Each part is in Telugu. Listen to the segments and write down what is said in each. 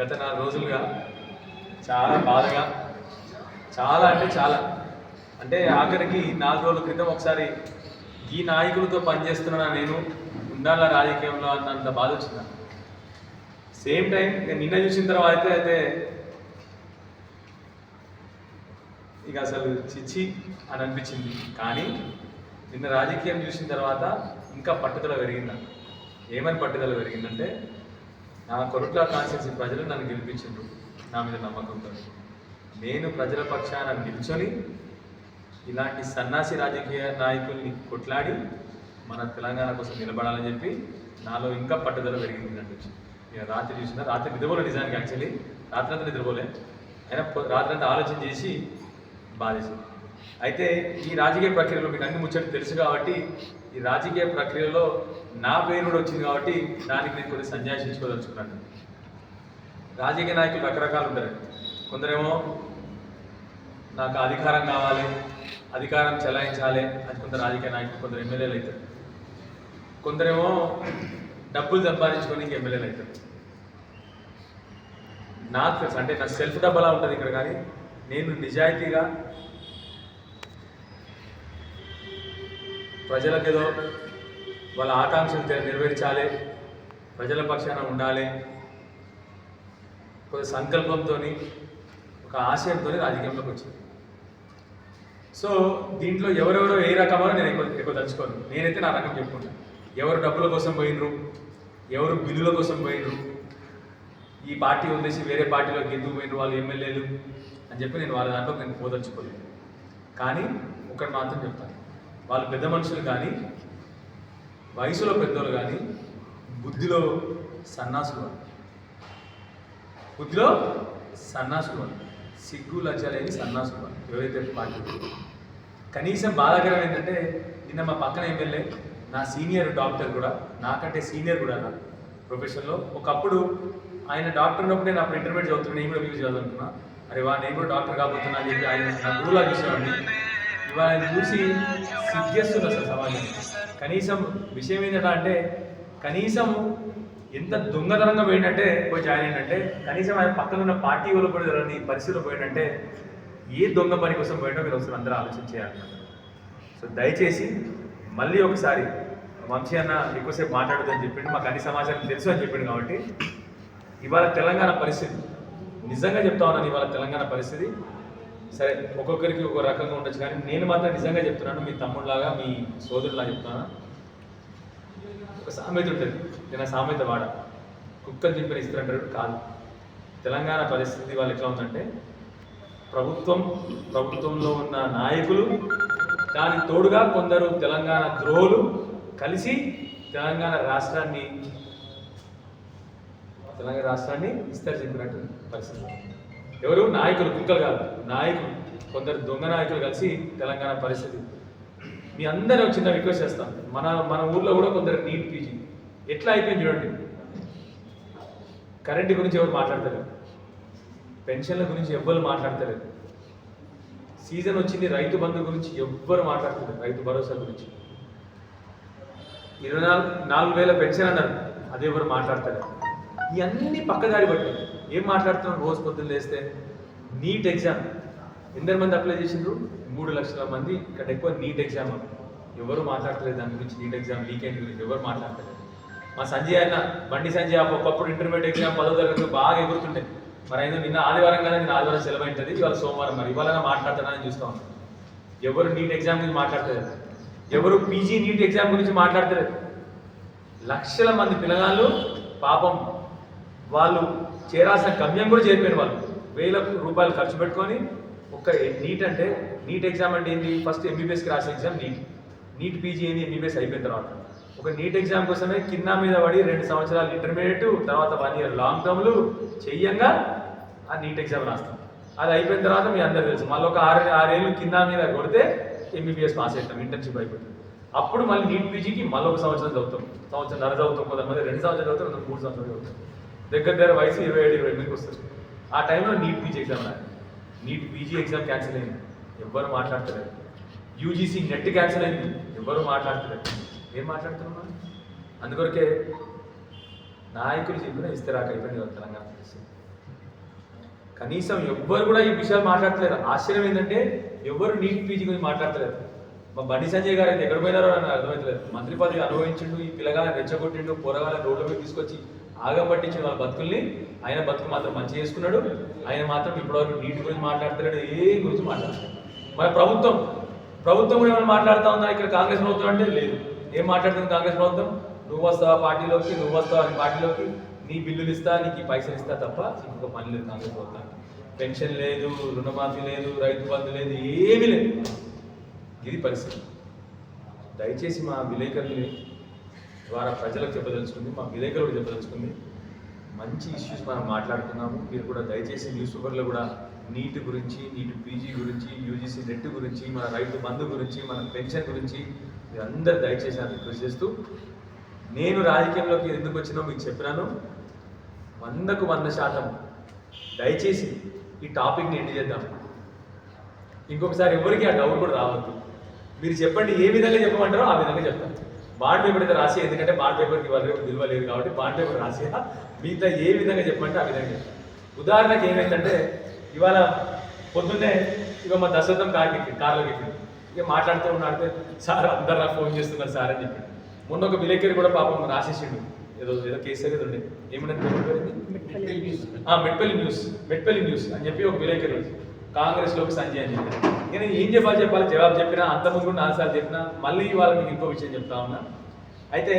గత నాలుగు రోజులుగా చాలా బాధగా చాలా అంటే చాలా. అంటే ఆఖరికి నాలుగు రోజుల క్రితం ఒకసారి ఈ నాయకులతో పనిచేస్తున్నా నేను? ఉండాల రాజకీయంలో అన్నంత బాధ వచ్చింది? సేమ్ టైం నేను నిన్న చూసిన తర్వాత అయితే అయితే ఇక అసలు చిచ్చి అని అనిపించింది. కానీ నిన్న రాజకీయం చూసిన తర్వాత ఇంకా పట్టుదల పెరిగింది? ఏమని పట్టుదల పెరిగిందంటే నా కొరట్ల కాన్స్టిట్యూన్సీ ప్రజలు నన్ను గెలిపించిండ్రు. నా మీద నమ్మకంతో నేను ప్రజల పక్షాన నిల్చొని ఇలాంటి సన్నాసి రాజకీయ నాయకుల్ని కొట్లాడి మన తెలంగాణ కోసం నిలబడాలని చెప్పి నాలో ఇంకా పట్టుదల పెరిగింది అనిపించింది ఇక రాత్రి చూసిన రాత్రి నిద్రపోలే నిజానికి యాక్చువల్లీ రాత్రి అంతా నిద్రపోలే. అయినా రాత్రి అంతా ఆలోచన చేసి బాధేసింది. అయితే ఈ రాజకీయ ప్రక్రియలో మీకు అన్ని ముచ్చట్లు తెలుసు కాబట్టి ఈ రాజకీయ ప్రక్రియలో నా పేరు కూడా వచ్చింది కాబట్టి దానికి నేను కొన్ని సంజాయించుకోదలుచుకున్నాను. రాజకీయ నాయకులు రకరకాలు ఉంటారు. కొందరేమో నాకు అధికారం కావాలి అధికారం చెలాయించాలి అని కొందరు రాజకీయ నాయకులు కొందరు ఎమ్మెల్యేలు అవుతారు. కొందరేమో డబ్బులు సంపాదించుకొని ఇంక ఎమ్మెల్యేలు అవుతారు. నాకు తెలుసు అంటే నా సెల్ఫ్ డబ్బలా ఉంటుంది ఇక్కడ కానీ నేను నిజాయితీగా ప్రజలకు ఏదో వాళ్ళ ఆకాంక్షలు నెరవేర్చాలి. ప్రజల పక్షాన ఉండాలి. ఒక సంకల్పంతో ఒక ఆశయంతో రాజకీయంలోకి వచ్చింది. సో దీంట్లో ఎవరెవరో ఏ రకమో నేను ఎక్కువ ఎక్కువ తలుచుకోను. నేనైతే నా రకం చెప్పుకుంటాను ఎవరు డబ్బుల కోసం పోయినరు? ఎవరు బిల్లుల కోసం పోయినరు? ఈ పార్టీ వదిలేసి వేరే పార్టీలోకి ఎందుకు పోయినరు వాళ్ళు ఎమ్మెల్యేలు? అని చెప్పి నేను వాళ్ళ దాంట్లో నేను పోదలుచుకోలేదు. కానీ ఒకటి మాత్రం చెప్తాను. వాళ్ళు పెద్ద మనుషులు కానీ వయసులో పెద్దోళ్ళు కానీ బుద్ధిలో సన్నాసులు బుద్ధిలో సన్నాసులు సిగ్గు లజ్జ లేని సన్నాసులు ఎవరైతే పార్టీ కనీసం బాధాకరం ఏంటంటే నిన్న మా పక్కన ఎమ్మెల్యే నా సీనియర్ డాక్టర్ కూడా నాకంటే సీనియర్ కూడా నా ప్రొఫెషన్లో ఒకప్పుడు ఆయన డాక్టర్ ఉన్నప్పుడు నేను అప్పుడు ఇంటర్మీడియట్ చదువుతున్నా నేను కూడా మ్యూజిక్ చదువుతున్నా. అరే వా నేను కూడా డాక్టర్ కాబోతున్నా అని చెప్పి ఆయన నా గురువులా చూసేవాడిని. ఇవాళ చూసి సిగ్గేస్తుంది అసలు సమాజం. కనీసం విషయం ఏంటంటే అంటే కనీసం ఎంత దొంగతనంగా పోయిందంటే పోయి జాయిన్ అయిందంటే కనీసం ఆయన పక్కన ఉన్న పార్టీ వాళ్ళు కూడా తెలియని పరిస్థితిలో పోయిందంటే ఏ దొంగ పని కోసం పోయిందో మీరు ఒకసారి అందరూ ఆలోచన చేయాలి. సో దయచేసి మళ్ళీ ఒకసారి వంశీ అన్న ఎక్కువసేపు మాట్లాడదని చెప్పిండు మాకు అన్ని సమాచారం తెలుసు అని చెప్పిండు కాబట్టి ఇవాళ తెలంగాణ పరిస్థితి నిజంగా చెప్తా ఉన్నాను ఇవాళ తెలంగాణ పరిస్థితి సరే ఒక్కొక్కరికి ఒక రకంగా ఉండొచ్చు కానీ నేను మాత్రం నిజంగా చెప్తున్నాను మీ తమ్ముళ్ళలాగా మీ సోదరులాగా చెప్తున్నాను. ఒక సామెత ఉంటుంది. నేను ఆ సామెత వాడ. కుక్కలు చింపిన ఇస్తారంటారు కాదు. తెలంగాణ పరిస్థితి వాళ్ళు ఎట్లా ఉందంటే ప్రభుత్వం ప్రభుత్వంలో ఉన్న నాయకులు దానికి తోడుగా కొందరు తెలంగాణ ద్రోహులు కలిసి తెలంగాణ రాష్ట్రాన్ని తెలంగాణ రాష్ట్రాన్ని విస్తరించినట్టు పరిస్థితి. ఎవరు? నాయకులు కుక్కలు కాదు. నాయకులు కొందరు దొంగ నాయకులు కలిసి తెలంగాణ పరిస్థితి. మీ అందరూ ఒక చిన్న రిక్వెస్ట్ చేస్తాం. మన మన ఊర్లో కూడా కొందరు నీట్ పీజీ. ఎట్లా అయిపోయింది చూడండి. కరెంటు గురించి ఎవరు మాట్లాడతారు పెన్షన్ల గురించి ఎవ్వరు మాట్లాడతలేరు. సీజన్ వచ్చింది రైతు బంధు గురించి ఎవ్వరు మాట్లాడతలేరు. రైతు భరోసా గురించి. ఇరవై నాలుగు నాలుగు వేల పెన్షన్ అన్నారు. అది ఎవరు మాట్లాడతారు ఇవన్నీ పక్కదారి పట్టారు ఏం మాట్లాడుతున్నాం రోజు పొద్దున్న లేస్తే. NEET exam. ఎందరు మంది అప్లై చేసిండ్రు? మూడు లక్షల మంది. ఇక్కడ ఎక్కువ నీట్ ఎగ్జామ్ ఎవరు మాట్లాడలేదు దాని గురించి. నీట్ ఎగ్జామ్ లీక్ గురించి ఎవరు మాట్లాడలేదు మా సంజయ్ అన్న బండి సంజయ్ ఒకప్పుడు ఇంటర్మీడియట్ ఎగ్జామ్ పదో తరగతి బాగా ఎగురుతుంటే మరి అయినా నిన్న ఆదివారం కదా నిన్న ఆదివారం సెలవు ఉంటుంది ఇవాళ సోమవారం మరి. ఇవాళ మాట్లాడతానని చూస్తా ఉన్నాం. ఎవరు నీట్ ఎగ్జామ్ గురించి మాట్లాడలేదు ఎవరు పీజీ నీట్ ఎగ్జామ్ గురించి మాట్లాడలేదు లక్షల మంది పిల్లగాళ్ళు పాపం వాళ్ళు చేరాల్సిన గమ్యం కూడా చేరిపోయిన వాళ్ళు. వేల రూపాయలు ఖర్చు పెట్టుకొని ఒక నీట్ అంటే నీట్ ఎగ్జామ్ అంటే ఏంటి ఫస్ట్ ఎంబీబీఎస్కి రాసే ఎగ్జామ్ నీట్. నీట్ పీజీ ఏంది ఎంబీబీఎస్ అయిపోయిన తర్వాత. ఒక నీట్ ఎగ్జామ్ కోసమే కింద మీద పడి రెండు సంవత్సరాలు ఇంటర్మీడియట్ తర్వాత వన్ ఇయర్ లాంగ్ టర్మ్లు చెయ్యంగా ఆ నీట్ ఎగ్జామ్ రాస్తాం. అది అయిపోయిన తర్వాత మీ అందరు తెలుసు. మళ్ళీ ఒక ఆరు ఆరేళ్ళు కింద మీద కొడితే ఎంబీబీఎస్ పాస్ అవుతాం ఇంటర్న్షిప్ అయిపోతుంది అప్పుడు మళ్ళీ నీట్ పీజీకి మళ్ళీ ఒక సంవత్సరం చదువుతాం. సంవత్సరం నర చదువుతాం కొంతమంది రెండు సంవత్సరాలు చదువుతాం మూడు సంవత్సరాలు చదువుతాం. దగ్గర దగ్గర వయసు ఇరవై ఏడు ఇరవై ఎనిమిదికి వస్తుంది. ఆ టైంలో నీట్ పీజీ ఎగ్జామ్ రాయాలి. నీట్ పీజీ ఎగ్జామ్ క్యాన్సిల్ అయింది. ఎవ్వరు మాట్లాడతలేరు యూజీసీ నెట్ క్యాన్సిల్ అయింది. ఎవ్వరు మాట్లాడతలేరు ఏం మాట్లాడుతున్నాం అందుకొరకే నాయకులు చెప్పిన ఇస్తరాక అయిపోయింది తెలంగాణ తెలిసి కనీసం ఎవ్వరు కూడా ఈ విషయాలు మాట్లాడట్లేరు ఆశ్చర్యం ఏంటంటే ఎవ్వరు నీట్ పీజీ గురించి మాట్లాడతలేరు మా బండి సంజయ్ గారు ఎక్కడ పోయినారో అని అర్థమవుతలేదు మంత్రి పదవి అనుభవించిండు ఈ పిల్లగాలను రెచ్చగొట్టిండు పోరగాలను రోడ్ల మీద తీసుకొచ్చి ఆగం పట్టించిన వాళ్ళ బతుకుల్ని ఆయన బతుకు మాత్రం మంచి చేసుకున్నాడు. ఆయన మాత్రం ఇప్పటివరకు నీటి గురించి మాట్లాడుతున్నాడు ఏ గురించి మాట్లాడుతున్నాడు మన ప్రభుత్వం ప్రభుత్వం కూడా ఏమైనా మాట్లాడుతా ఉందా? ఇక్కడ కాంగ్రెస్ ప్రభుత్వం అంటే లేదు. ఏం మాట్లాడుతుంది కాంగ్రెస్ ప్రభుత్వం? నువ్వు వస్తావా పార్టీలోకి నువ్వు వస్తావా అని పార్టీలోకి? నీ బిల్లులు ఇస్తా నీకు పైసలు ఇస్తా తప్ప ఇంకొక పని లేదు కాంగ్రెస్ ప్రభుత్వం. పెన్షన్ లేదు రుణమాఫీ లేదు రైతు బంధు లేదు ఏమీ లేదు. ఇది పరిస్థితి. దయచేసి మా విలేకరులు ద్వారా ప్రజలకు చెప్పదలుచుకుంది మా విలేకరులకు చెప్పదలుచుకుంది. మంచి ఇష్యూస్ మనం మాట్లాడుకున్నాము. మీరు కూడా దయచేసి న్యూస్ పేపర్లో కూడా నీట్ గురించి నీట్ పీజీ గురించి యూజీసీ నెట్ గురించి మన రైతు బంధు గురించి మన పెన్షన్ గురించి మీరందరూ దయచేసి అని రిక్వెస్ట్ చేస్తూ నేను రాజకీయంలోకి ఎందుకు వచ్చినో మీకు చెప్పినాను. వందకు వంద శాతం దయచేసి ఈ టాపిక్ని ఎండ్ చేద్దాం. ఇంకొకసారి ఎవరికి ఆ డౌట్ కూడా రావద్దు. మీరు చెప్పండి ఏ విధంగా చెప్పమంటారో ఆ విధంగా చెప్తాను. బాండ్ పేపర్ అయితే రాసి ఎందుకంటే బాండ్ పేపర్కి వాళ్ళు విలువ లేదు కాబట్టి బాండ్ పేపర్ రాసి మిగతా ఏ విధంగా చెప్పమంటే ఆ విధంగా ఉదాహరణకి ఏమైందంటే ఇవాళ పొద్దున్నే ఇక మా దశరథం కార్ ఎక్కి కార్లోకి ఎక్కింది ఇక మాట్లాడుతూ ఉన్నాడితే సార్ అందరు నాకు ఫోన్ చేస్తున్నారు సార్ అని చెప్పి మొన్న ఒక విలేకరి కూడా పాపం రాసేసిండు. ఏదో ఏదో కేసీఆర్ ఏదో ఉండే. ఏమన్నా? ఆ, మెట్పల్లి న్యూస్. మెట్పల్లి న్యూస్ అని చెప్పి ఒక విలేకరి కాంగ్రెస్లోకి సంజయ్ అని చెప్పి ఇక నేను ఏం చెప్పాలి చెప్పాలి జవాబు చెప్పినా అంతకుముందు కూడా నాలుగుసార్లు చెప్పినా మళ్ళీ ఇవాళ మీకు ఇంకో విషయం చెప్తా ఉన్నా. అయితే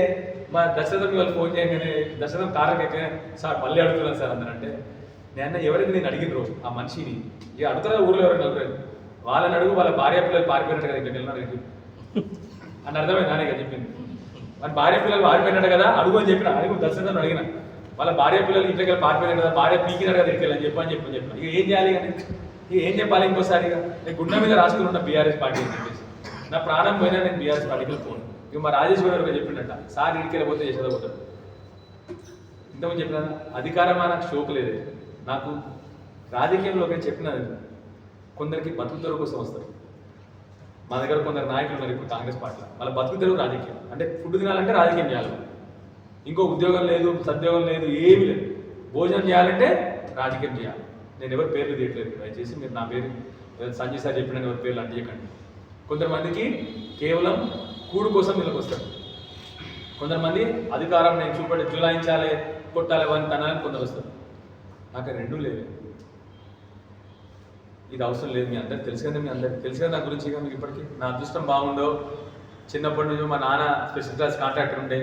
మా దశరథం వాళ్ళు ఫోన్ చేయగానే దశరథం కారణం ఎక్కడ సార్ మళ్ళీ అడుగుతున్నాను సార్ అందరంటే నేను ఎవరైతే నేను అడిగినరు ఆ మనిషిని ఇక అడుగుతున్నా ఊర్లో ఎవరైనా నలుగురు వాళ్ళని అడుగు వాళ్ళ భార్య పిల్లలు పారిపోయినట్టు కదా ఇక్కడికి వెళ్ళినారు అని అర్థమైంది? నానే కదా చెప్పింది. మన భార్య పిల్లలు పారిపోయినట్టు కదా అడుగు అని చెప్పిన అడుగు దశరథం అడిగిన. వాళ్ళ భార్య పిల్లలు ఇంట్లోకి వెళ్ళి పారిపోయినారు కదా భార్య పీకినారు కదా ఇక్కడికి వెళ్ళి అని చెప్పి అని చెప్పి చెప్పిన. ఇక ఏం చేయాలి కానీ ఇక ఏం చెప్పాలి ఇంకోసారి ఇక? నేను గుండె మీద రాసుకుని ఉన్న బీఆర్ఎస్ పార్టీ అని చెప్పేసి. నా ప్రాణం పోయినా నేను బీఆర్ఎస్ పార్టీకి ఫోన్ ఇక మా రాజేష్ గారు చెప్పిండట సార్ ఇంటికి వెళ్ళిపోతే యశోద పోతాడు ఇంతకుముందు చెప్పిన అధికారమా? నాకు షోక్ లేదు. నాకు రాజకీయంలోకి చెప్పినది కొందరికి బతుకు తెరువు కోసం వస్తారు. మా దగ్గర కొందరు నాయకులు ఉన్నారు ఇప్పుడు కాంగ్రెస్ పార్టీలో. వాళ్ళ బతుకు తెరువు రాజకీయం. అంటే ఫుడ్ తినాలంటే రాజకీయం చేయాలి. ఇంకో ఉద్యోగం లేదు సద్యోగం లేదు ఏమీ లేదు. భోజనం చేయాలంటే రాజకీయం చేయాలి. నేను ఎవరి పేర్లు తీయట్లేదు. దయచేసి మీరు నా పేరు సంజయ్ సార్ చెప్పిన ఎవరి పేర్లు అంటియకండి కొంతమందికి కేవలం కూడు కోసం వీళ్ళకి వస్తారు కొంతమంది అధికారం నేను చూపడి జులాయించాలి కొట్టాలి అని తనాలని కొందరు వస్తారు. నాకు రెండు లేదు ఇది అవసరం లేదు మీ అందరికి తెలుసు కదా మీ అందరికి. తెలుసు కదా నా గురించి మీకు ఇప్పటికీ? నా అదృష్టం బాగుందో? చిన్నప్పటి నుంచి మా నాన్న స్పెషల్ క్లాస్ కాంట్రాక్టర్ ఉండే.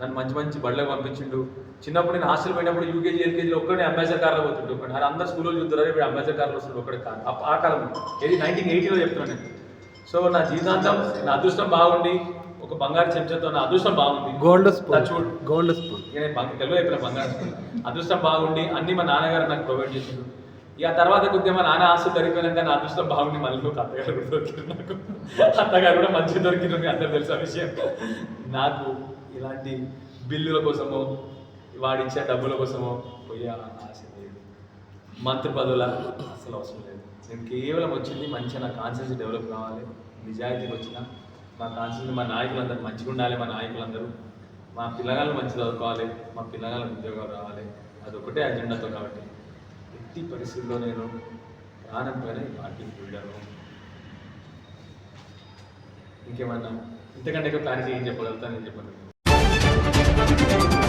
నన్ను మంచి మంచి బళ్ళకి పంపించిండు. చిన్నప్పుడు నేను హాస్టల్ పోయినప్పుడు యూకేజీ ఎల్కేజీలో ఒక్కడే అంబాసిడర్ కార్లో పోతుండే. ఒకటి అది అందరు స్కూల్లో చూద్దరు ఇప్పుడు అంబాసిడర్ కార్లో వస్తుంది ఒకటి కాదు. ఆ కాలం ఏది? నైన్టీన్ ఎయిటీలో చెప్తున్నాను నేను. సో నా జీవితాంతం నా అదృష్టం బాగుండి ఒక బంగారు చెంచాతో నా అదృష్టం బాగుంది గోల్డ్ స్పూన్ చూడు. గోల్డ్ స్పూన్ నేను తెలుగు అయిపోయిన బంగారం అదృష్టం బాగుండి అన్ని మా నాన్నగారు నాకు ప్రొవైడ్ చేసిండు ఇక తర్వాత కొద్దిగా మా నాన్న ఆస్తులు దొరికిపోయినాక నా అదృష్టం బాగుండి మళ్ళీ ఒక అత్తగారు కూడా నాకు. అత్తగారు కూడా మంచిగా దొరికింది మీకు అందరు తెలుసు ఆ విషయం. నాకు ఇలాంటి బిల్లుల కోసమో వాడిచ్చే డబ్బుల కోసమో పోయే ఆశ లేదు. మంత్రి పదవుల అసలు అవసరం లేదు. నేను కేవలం వచ్చింది మంచిగా నా కాన్షియస్ డెవలప్ కావాలి. నిజాయితీకి వచ్చిన మా కాన్షియస్ మా నాయకులందరూ మంచిగా ఉండాలి మా నాయకులందరూ. మా పిల్లగాళ్ళు మంచి చదువుకోవాలి మా పిల్లగాళ్ళకి ఉద్యోగాలు రావాలి. అదొకటే అజెండాతో కాబట్టి ఎట్టి పరిస్థితుల్లో నేను ప్రాణం పైన ఈ పార్టీకి ఇంకేమన్నా? ఇంతకంటే ఎక్కువ క్లారిటీ ఏం చెప్పగలుగుతాను నేను చెప్పను Thank you.